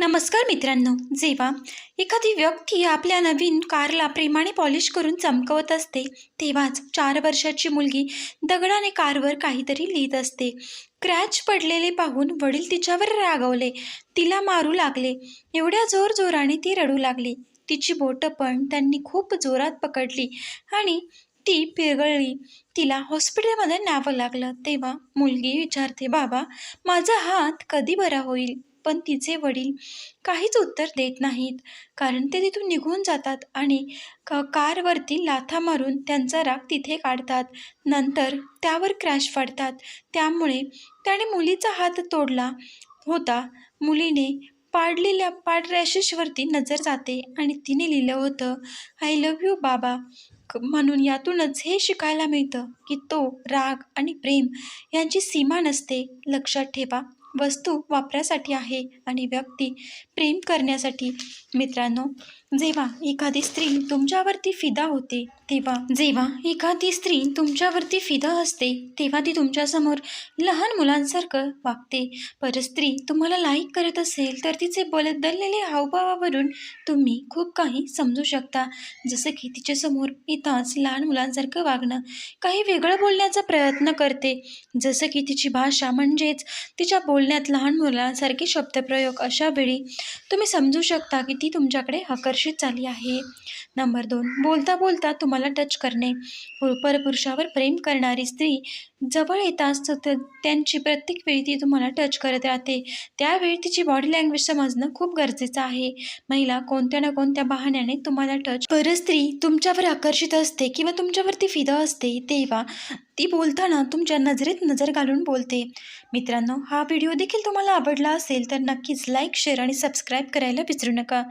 नमस्कार मित्रांनो जेव्हा एखादी व्यक्ती आपल्या नवीन कारला प्रेमाने पॉलिश करून चमकवत असते तेव्हाच चार वर्षाची मुलगी दगडाने कारवर काहीतरी लिहित असते. क्रॅच पडलेले पाहून वडील तिच्यावर रागवले तिला मारू लागले एवढ्या जोर जोराने ती रडू लागली. तिची बोटं पण त्यांनी खूप जोरात पकडली आणि ती पिरगळली. तिला हॉस्पिटलमध्ये न्यावं लागलं तेव्हा मुलगी विचारते बाबा माझा हात कधी बरा होईल? पण तिचे वडील काहीच उत्तर देत नाहीत. कारण ते तिथून निघून जातात आणि क कारवरती लाथा मारून त्यांचा राग तिथे काढतात. नंतर त्यावर क्रॅश पाडतात. त्यामुळे त्याने मुलीचा हात तोडला होता. मुलीने पाडलेल्या पाड रॅशेसवरती नजर जाते आणि तिने लिहिलं होतं आय लव्ह यू बाबा. क- म्हणून यातूनच हे शिकायला मिळतं की तो राग आणि प्रेम यांची सीमा नसते. लक्षात ठेवा. वस्तू वापरासाठी आहे आणि व्यक्ती प्रेम करण्यासाठी. मित्रांनो जेव्हा एखादी स्त्री तुमच्यावरती फिदा होते तेव्हा जेव्हा एखादी स्त्री तुमच्यावरती फिदा असते तेव्हा ती तुमच्यासमोर लहान मुलांसारखं वागते. पर स्त्री तुम्हाला लाईक करत असेल तर तिचे बदललेले हावभावावरून तुम्ही खूप काही समजू शकता. जसं की तिच्यासमोर येताच लहान मुलांसारखं वागणं काही वेगळं बोलण्याचा प्रयत्न करते. जसं की तिची भाषा म्हणजेच तिच्या बोल बोलण्यात लहान मुलांसारखे शब्दप्रयोग अशा वेळी तुम्ही समजू शकता की ती तुमच्याकडे आकर्षित झाली आहे. नंबर दोन बोलता बोलता तुम्हाला टच करणे. परपुरुषावर प्रेम करणारी स्त्री जवळ येताच त्यांची प्रत्येक वेळी ती तुम्हाला टच करत राहते. त्यावेळी तिची बॉडी लँग्वेज समजणं खूप गरजेचं आहे. महिला कोणत्या ना कोणत्या बहाण्याने तुम्हाला टच पर स्त्री तुमच्यावर आकर्षित असते किंवा तुमच्यावरती फिदा असते तेव्हा ती बोलताना तुमच्या नजरेत नजर घालून बोलते. मित्रांनो हा व्हिडिओ देखील तुम्हाला आवडला असेल तर नक्कीच लाईक शेअर आणि सबस्क्राईब करायला विसरू नका.